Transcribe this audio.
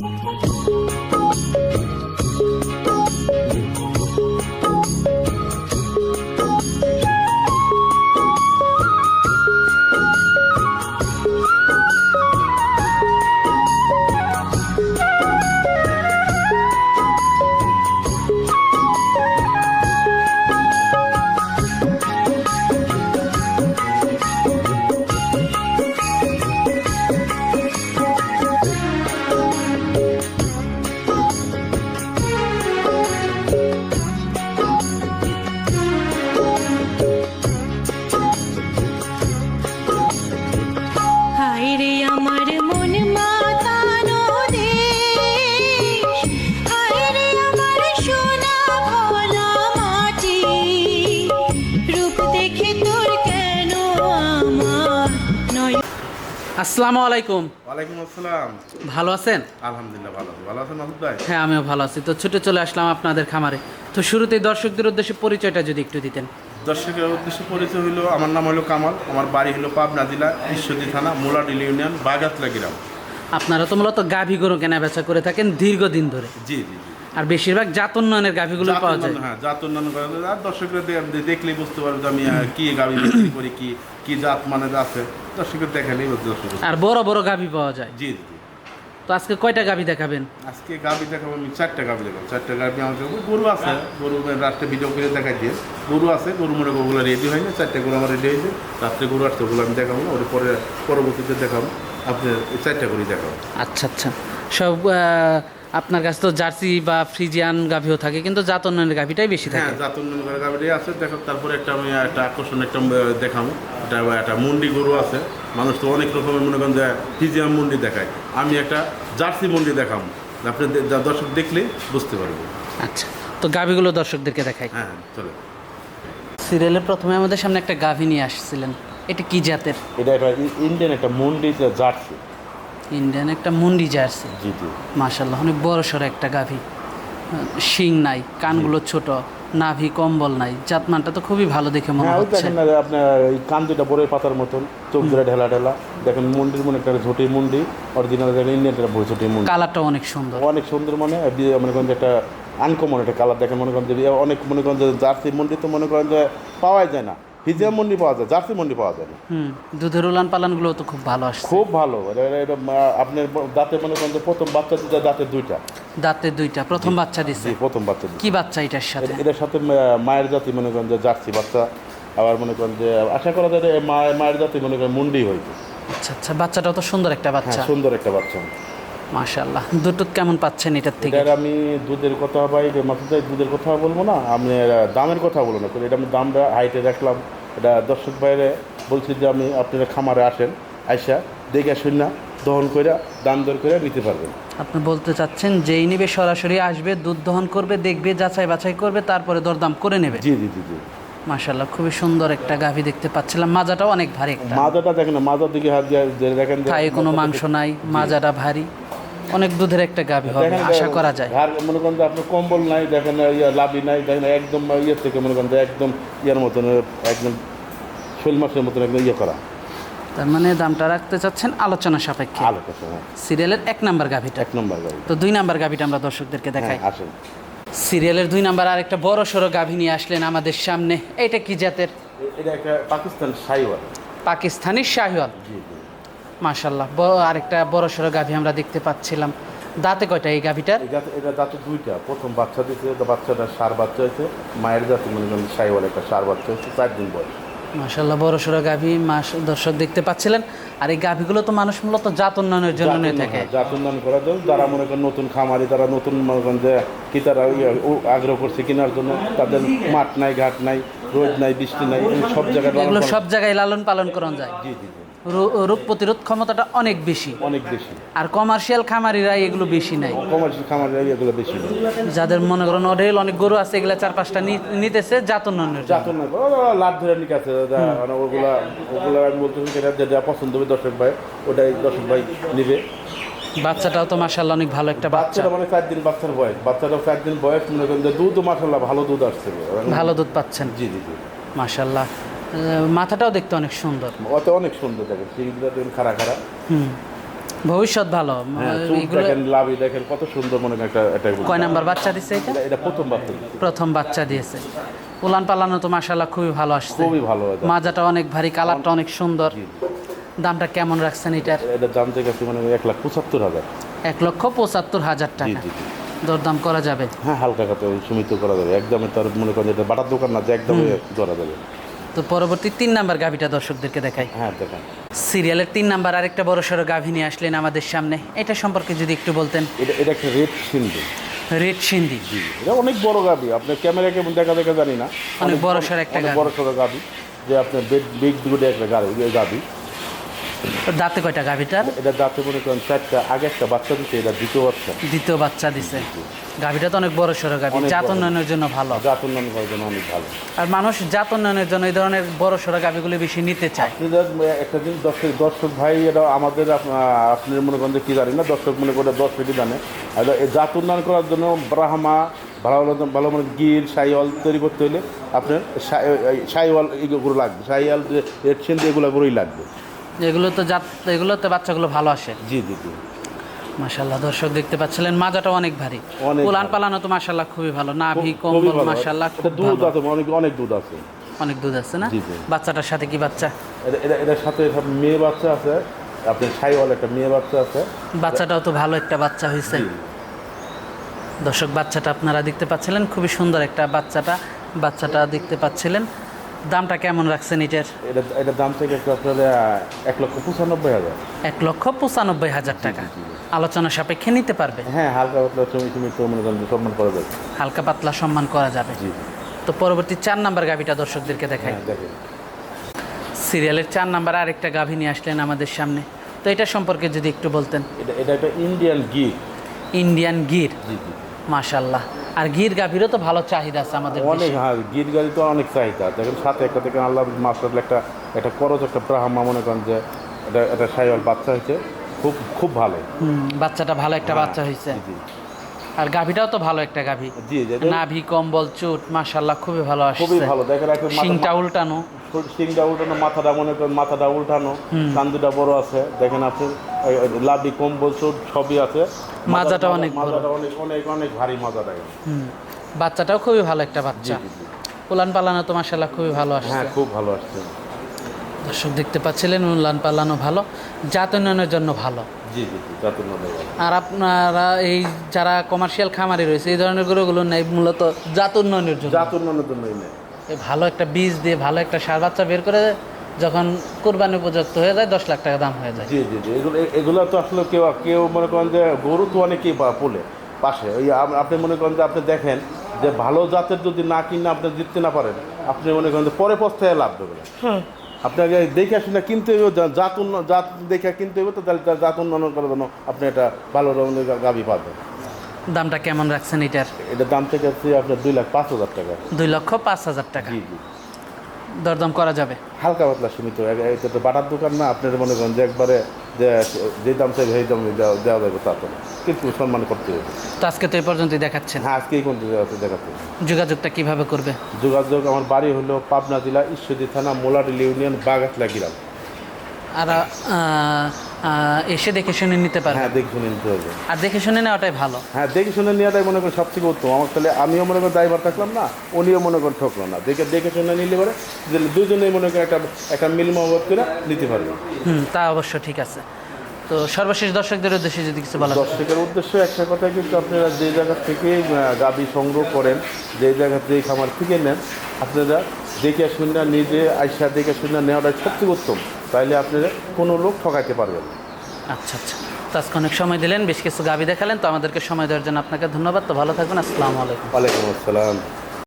হায় আসসালামু আলাইকুম। ওয়ালাইকুম আসসালাম। ভালো আছেন? আলহামদুলিল্লাহ ভালো আছি। ভালো আছেন মাসুদ ভাই? হ্যাঁ আমিও ভালো আছি। তো ছুটে চলে আসলাম আপনাদের খামারে। তো শুরুতেই দর্শকদের উদ্দেশ্যে পরিচয়টা যদি একটু দিতেন। দর্শকের উদ্দেশ্যে পরিচয় হলো আমার নাম হলো কামাল। আমার বাড়ি হলো পাবনা জেলা ঈশ্বরদী থানা মোলাডিল ইউনিয়ন বাগাতলা গ্রাম। আপনারা তো মূলত গাভী গরু কেনা বেচা করে থাকেন দীর্ঘদিন ধরে। জি জি জি। আর বেশিরভাগ জাত উন্নয়নের গাভীগুলো পাওয়া যায়। হ্যাঁ জাত উন্নয়ন করা যায়। আর দর্শকরা দে- দেখলেই বুঝতে পারবে আমি কি বিক্রি করি কি কি জাত মানে আছে দর্শকের দেখালেই দর্শক আর বড় বড় গাভী পাওয়া যায়। জি জি। তো আজকে কয়টা গাভী দেখাবেন? আজকে গাভি দেখাবো আমি চারটা গাবি দেখাবো। চারটা গাবি আমার গরু আছে গরু রাত্রে ভিডিও করে দেখাই দিয়ে। গরু আছে গরু মনে ওগুলো রেডি হয়নি চারটে গরু আমার রেডি হয়েছে। রাত্রে গরু আসছে ওগুলো আমি দেখাবো না ওর পরে পরবর্তীতে দেখাবো। আপনি চারটা গরুই দেখাবো। আচ্ছা আচ্ছা। সব আপনার কাছে তো জার্সি বা ফ্রিজিয়ান গাভীও থাকে কিন্তু জাত উন্নয়নের গাভীটাই বেশি হ্যাঁ থাকে। জাত উন্নয়ন করে গাবিটাই আছে। দেখো তারপরে একটা আমি একটা আকর্ষণ একটা দেখাবো। এটা একটা মুন্ডি গরু আছে। মানুষ তো অনেক রকমের মনে করেন যে ফিজিয়াম মুন্ডি দেখায়। আমি একটা জার্সি মুন্ডি দেখাবো। আপনি দর্শক দেখলে বুঝতে পারবেন। আচ্ছা তো গাভীগুলো দর্শকদেরকে দেখাই। হ্যাঁ চলে সিরিয়ালের প্রথমে আমাদের সামনে একটা গাভী নিয়ে আসছিলেন। এটা কি জাতের? এটা একটা ইন্ডিয়ান একটা মুন্ডি জার্সি। ইন্ডিয়ান একটা মুন্ডি জার্সি। জি জি। মাশাল্লাহ অনেক বড় সড়ো একটা গাভী। শিং নাই কানগুলো ছোট নাভি কম্বল নাই জাতমানটা তো খুবই ভালো দেখে মনে হ্যাঁ হচ্ছে। দেখেন না আপনার এই কান দুটা বড়ই পাতার মতন চোখ দুটা ঢেলা ঢেলা। দেখেন মুন্ডির মনে একটা ঝুটি মুন্ডি অরিজিনাল দেখেন ইন্ডিয়ান একটা বড় ঝুটি মুন্ডি। কালারটা অনেক সুন্দর। অনেক সুন্দর মানে মনে করেন যে একটা আনকমন একটা কালার দেখেন মনে করেন যে অনেক মনে করেন যে জার্সি মুন্ডি তো মনে করেন যে পাওয়াই যায় না। হিজিয়া মুন্ডি পাওয়া যায় জার্সি মুন্ডি পাওয়া যায় না। দুধের উলান পালানগুলো তো খুব ভালো আসছে। খুব ভালো এটা- এটা আপনার দাঁতে মনে করেন প্রথম বাচ্চা দুটা দাঁতে দুইটা। দাঁতে দুইটা প্রথম বাচ্চা দিচ্ছে প্রথম বাচ্চা কি বাচ্চা এটার সাথে? এটার সাথে মায়ের জাতি মনে করেন যে জার্সি বাচ্চা আবার মনে করেন যে আশা করা যায় যে মা- মায়ের জাতি মনে করেন মুন্ডি হয়েছে আচ্ছা আচ্ছা বাচ্চাটাও তো সুন্দর একটা হ্যাঁ বাচ্চা। সুন্দর একটা বাচ্চা। মাশাল্লাহ দুটো কেমন পাচ্ছেন এটার থেকে? এটার আমি দুধের কথা ভাই মাসুদাই দুধের কথা বলব না আমি দামের কথা বলব না এটা আমি দামটা হাইটে রাখলাম এটা দর্শক বাইরে বলছি যে আমি আপনারা খামারে আসেন আইসা দেখে শুন না দহন করে দাম দর করে নিতে পারবেন। আপনি বলতে চাচ্ছেন যেই নিবে সরাসরি আসবে দুধ দহন করবে দেখবে যাচাই বাছাই করবে তারপরে দরদাম করে নেবে? জি জি জি জি। মাশাল্লাহ খুবই সুন্দর একটা গাভী দেখতে পাচ্ছিলাম। মাজাটাও অনেক ভারী একটা। মাজাটা দেখেন মাজার দিকে হাত দিয়ে দেখেন যে- কোনো মাংস নাই মাজাটা ভারী। অনেক দুধের একটা গাভী হবে আশা করা যায়। আর মনে করেন যে আপনার কম্বল নাই দেখেন ইয়ে লাভি নাই দেখেন একদম ইয়ের থেকে মনে করেন একদম ইয়ের মতন একদম শোল মাছের মতন একদম ইয়ে করা। তার মানে দামটা রাখতে চাচ্ছেন আলোচনা সাপেক্ষে। হ্যাঁ। সিরিয়ালের এক নাম্বার গাভীটা। এক নম্বর গাড়ি তো দুই নাম্বার গাভীটা আমরা দর্শকদেরকে দেখাই। হ্যাঁ আসেন। সিরিয়ালের দুই নাম্বার আরেকটা বড় সড়ো গাভী নিয়ে আসলেন আমাদের সামনে। এটা কি জাতের? এটা একটা পাকিস্তান সাইওয়াল পাকিস্তানি শাহিওয়াল। জি জি। মাশাল্লাহ আরেকটা বড় সড়ো গাভী আমরা দেখতে পাচ্ছিলাম। দাঁতে কয়টা এই গাভীটার? এটা দাঁতে দুইটা। প্রথম বাচ্চা দিয়েছে তো বাচ্চাটা সার বাচ্চা হয়েছে। মায়ের জাতি মনে করেন সাইওয়াল একটা সার বাচ্চা হয়েছে চার দিন বয়স। মাশাল্লাহ বড় সড়ো গাভী মাস দর্শক দেখতে পাচ্ছিলেন। আর এই গাভীগুলো তো মানুষ মূলত জাত উন্নয়নের জন্য নিয়ে থাকে। জাত উন্নয়ন করার জন্য যারা মনে করেন নতুন খামারি তারা নতুন মনে করেন যে কি তারা আগ্রহ করছে কেনার জন্য তাদের মাঠ নাই ঘাট নাই রোদ নাই বৃষ্টি নাই সব জায়গায় এগুলো সব জায়গায় লালন পালন করা যায়। জি জি। রোগ প্রতিরোধ ক্ষমতাটা অনেক বেশি। অনেক বেশি। আর কমার্শিয়াল খামারিরা এগুলো বেশি নাই কমার্শিয়াল খামারিরা এগুলো বেশি নেই যাদের মনে করেন অঢেল অনেক গরু আছে এগুলা চার পাঁচটা নিতেছে জাত উন্নয়নের জন্য। জাত উন্নয়ন করে, ওরা লাভ ধরে নিকে আছে মানে ওগুলা ওগুলা আমি বলতেছি যেটা যেটা পছন্দ হবে দর্শক ভাই ওটাই দর্শক ভাই নিবে। বাচ্চাটাও তো মাসাল্লাহ অনেক ভালো একটা বাচ্চা। বাচ্চাটা মানে চার দিন বাচ্চার বয়স। বাচ্চাটা চার দিন বয়স মনে করেন যে দুধ মাসাল্লাহ ভালো দুধ আসছে। ভালো দুধ পাচ্ছেন। জি জি জি। মাসাল্লাহ মাথাটাও দেখতে অনেক সুন্দর। অনেক সুন্দর দেখেন সিঁড়িগুলো দেখেন খাড়া খাড়া। হুম। ভবিষ্যৎ ভালো। হ্যাঁ দেখেন লাভি দেখেন কত সুন্দর মনে একটা একটা কয় নাম্বার বাচ্চা দিছে এটা? এটা- প্রথম বাচ্চা দিচ্ছে। প্রথম বাচ্চা দিয়েছে। উলান পালানো তো মাসাল্লাহ খুবই ভালো আসছে। খুবই ভালো মাজাটা অনেক ভারী কালারটা অনেক সুন্দর। দামটা কেমন রাখছেন এটার? এটা দাম থেকে আছে মানে এক লাখ পঁচাত্তর হাজার। এক লক্ষ পঁচাত্তর হাজার টাকা। দরদাম করা যাবে। হ্যাঁ হালকা খাতে সীমিত করা যাবে। একদমে তার মনে করেন এটা বাটার দোকান না যে একদমে ধরা যাবে। তো পরবর্তী তিন নাম্বার গাভিটা দর্শকদেরকে দেখাই। হ্যাঁ দেখেন। সিরিয়ালের তিন নাম্বার আরেকটা বড় সড়ো গাভী নিয়ে আসলেন আমাদের সামনে। এটা সম্পর্কে যদি একটু বলতেন। এটা এটা একটা রেড সিন্ধু। রেড সিন্ধি। জি এটা অনেক বড় গাভি। আপনার ক্যামেরা কেমন দেখা দেখা জানি না। অনেক বড় সড়ো একটা বড় সড়ো গাভী। যে আপনার বিগ দুটো একটা গাড়ি গাবি দাঁতে কয়টা গাভীটার? এটা দাঁতে মনে করেন চারটা আগে একটা বাচ্চা দিচ্ছে এটা দ্বিতীয় বাচ্চা। দ্বিতীয় বাচ্চা দিছে। গাভীটা তো অনেক বড় সড়ো গাভী জাত উন্নয়নের জন্য ভালো। জাত উন্নয়ন করার জন্য অনেক ভালো। আর মানুষ জাত উন্নয়নের জন্য এই ধরনের বড় সড়ো গাভীগুলো বেশি নিতে চায়। একটা দর্শক দর্শক ভাই এটা আমাদের আপ- আপনার মনে করেন কি জানি না দর্শক মনে করে দর্শকই জানে। এই জাত উন্নয়ন করার জন্য ব্রাহ্মা ভালো ভালো ভালো মানে গির সাইওয়াল তৈরি করতে হলে আপনার সাইওয়াল এগুলো লাগবে। সাইওয়াল রেড এগুলো করেই লাগবে। এগুলো তো জাত এগুলোতে বাচ্চাগুলো ভালো আসে। জি জি জি। মাশাল্লাহ দর্শক দেখতে পাচ্ছিলেন মাজাটা অনেক ভারী। পালানো তো মাশাল্লাহ খুবই ভালো নাভি কম্বল মাশাল্লাহ খুব দুধ আছে অনেক অনেক দুধ আছে। অনেক দুধ আছে না। বাচ্চাটার সাথে কি বাচ্চা? এটার সাথে সব মেয়ে বাচ্চা আছে আপনার সাইওয়াল একটা মেয়ে বাচ্চা আছে। বাচ্চাটাও তো ভালো একটা বাচ্চা হয়েছে দর্শক বাচ্চাটা আপনারা দেখতে পাচ্ছিলেন খুবই সুন্দর একটা বাচ্চাটা বাচ্চাটা দেখতে পাচ্ছিলেন। দামটা কেমন রাখছেন এটার? এটা দাম থেকে একটু আপনার এক লক্ষ পঁচানব্বই হাজার। এক লক্ষ পঁচানব্বই হাজার টাকা। আলোচনা সাপেক্ষে নিতে পারবে? হ্যাঁ হালকা পাতলা তুমি তুমি মনে সম্মান করা যাবে। হালকা পাতলা সম্মান করা যাবে। তো পরবর্তী চার নাম্বার গাভিটা দর্শকদেরকে দেখাই। হ্যাঁ সিরিয়ালের চার নাম্বার আরেকটা গাভী নিয়ে আসলেন আমাদের সামনে। তো এটা সম্পর্কে যদি একটু বলতেন। এটা এটা একটা ইন্ডিয়ান গির ইন্ডিয়ান গির মাশাল্লাহ আর গির গাভীরও তো ভালো চাহিদা আছে আমাদের অনেক হ্যাঁ গির গাভীর তো অনেক চাহিদা। দেখেন সাথে একটা থেকে আল্লাহ মাস্টার একটা একটা করজ একটা ব্রাহ্মা মনে করেন যে এটা একটা সাইওয়াল বাচ্চা হয়েছে। খুব খুব ভালো। বাচ্চাটা ভালো একটা বাচ্চা হয়েছে। আর গাভীটাও তো ভালো একটা গাভী। নাভি কম্বল চুট মাশাল্লাহ খুবই ভালো খুবই ভালো দেখেন একটা শিংটা উল্টানো। সিংটা উল্টানো মাথাটা মনে করেন মাথাটা উল্টানো কান্দুটা বড় আছে দেখেন আপনি লাভি কম্বল চোট সবই আছে। মাজাটা অনেক বড়। মাজাটা অনেক অনেক অনেক ভারী মাজা দেখেন। হুম, বাচ্চাটাও খুবই ভালো একটা বাচ্চা। উলান পালানো তো মাশাল্লাহ খুবই ভালো আসছে। হ্যাঁ খুব ভালো আসছে। দর্শক দেখতে পাচ্ছিলেন উলান পালানো ভালো জাত উন্নয়নের জন্য ভালো। জি জি আর আপনারা এই যারা কমার্শিয়াল খামারি রয়েছে এই ধরনের গরুগুলো নেই মূলত জাত উন্নয়নের জন্য। চাতুর নদীর জন্যই নেই। ভালো একটা বীজ দিয়ে ভালো একটা সার বাচ্চা বের করে যখন কোরবানি উপযুক্ত হয়ে যায় দশ লাখ টাকা দাম হয়ে যায়। জি জি জি এগুলো এগুলো তো আসলে কেউ কেউ মনে করেন যে গরু তো অনেকেই পোলে পাশে। ওই আপনি মনে করেন যে আপনি দেখেন যে ভালো জাতের যদি না কিনে আপনি জিততে না পারেন আপনি মনে করেন যে পরে পস্তায় লাভ দেবে না। আপনাকে দেখে আসলে কিনতে হইব জাত উন্ন- জাত দেখে কিনতে হইব তো তাহলে জাত উন্নয়ন করার জন্য আপনি একটা ভালো রকমের গাভী পাবেন। দামটা কেমন রাখছেন এটার? এটার দাম থেকে হচ্ছে আপনার দুই লাখ পাঁচ হাজার টাকা। দুই লক্ষ পাঁচ হাজার টাকা। জি জি। দরদাম করা যাবে? হালকা পাতলা সীমিত। এটা তো বাটার দোকান না আপনার মনে করেন যে একবারে যে দাম চাইবে সেই দাম দেওয়া দেওয়া যাবে তা তো না। কিন্তু সম্মান করতে হবে। তো আজকে তো এই পর্যন্তই দেখাচ্ছেন। হ্যাঁ আজকেই কোন দেখাচ্ছে। যোগাযোগটা কীভাবে করবে? যোগাযোগ আমার বাড়ি হলো পাবনা জেলা ঈশ্বরদী থানা মোলাডিল ইউনিয়ন বাগাতলা গ্রাম। আর এসে দেখে শুনে নিতে পারবে। হ্যাঁ দেখে শুনে নিতে হবে। আর দেখে শুনে নেওয়াটাই ভালো। হ্যাঁ দেখে শুনে নেওয়াটাই মনে করেন সবথেকে উত্তম। আমার তাহলে আমিও মনে করেন ড্রাইভার থাকলাম না উনিও মনে করেন ঠকলো না। দেখে দেখে শুনে নিলে পরে দুজনেই মনে করেন একটা একটা মিল মহব্বত করে নিতে পারবে। হুম তা অবশ্য ঠিক আছে। তো সর্বশেষ দর্শকদের উদ্দেশ্যে যদি কিছু বলা। দর্শকের উদ্দেশ্য একটা কথা কিন্তু আপনারা যে জায়গা থেকে গাবি সংগ্রহ করেন যে জায়গা থেকে খামার থেকে নেন আপনারা দেখে শুনে নিজে আইসা দেখে শুনে নেওয়াটাই সবথেকে উত্তম। তাইলে আপনারা কোনো লোক ঠকাইতে পারবেন। আচ্ছা আচ্ছা। তো আজকে অনেক সময় দিলেন বেশ কিছু গাবি দেখালেন তো আমাদেরকে সময় দেওয়ার জন্য আপনাকে ধন্যবাদ। তো ভালো থাকবেন আসসালামু আলাইকুম। ওয়ালাইকুম আসসালাম।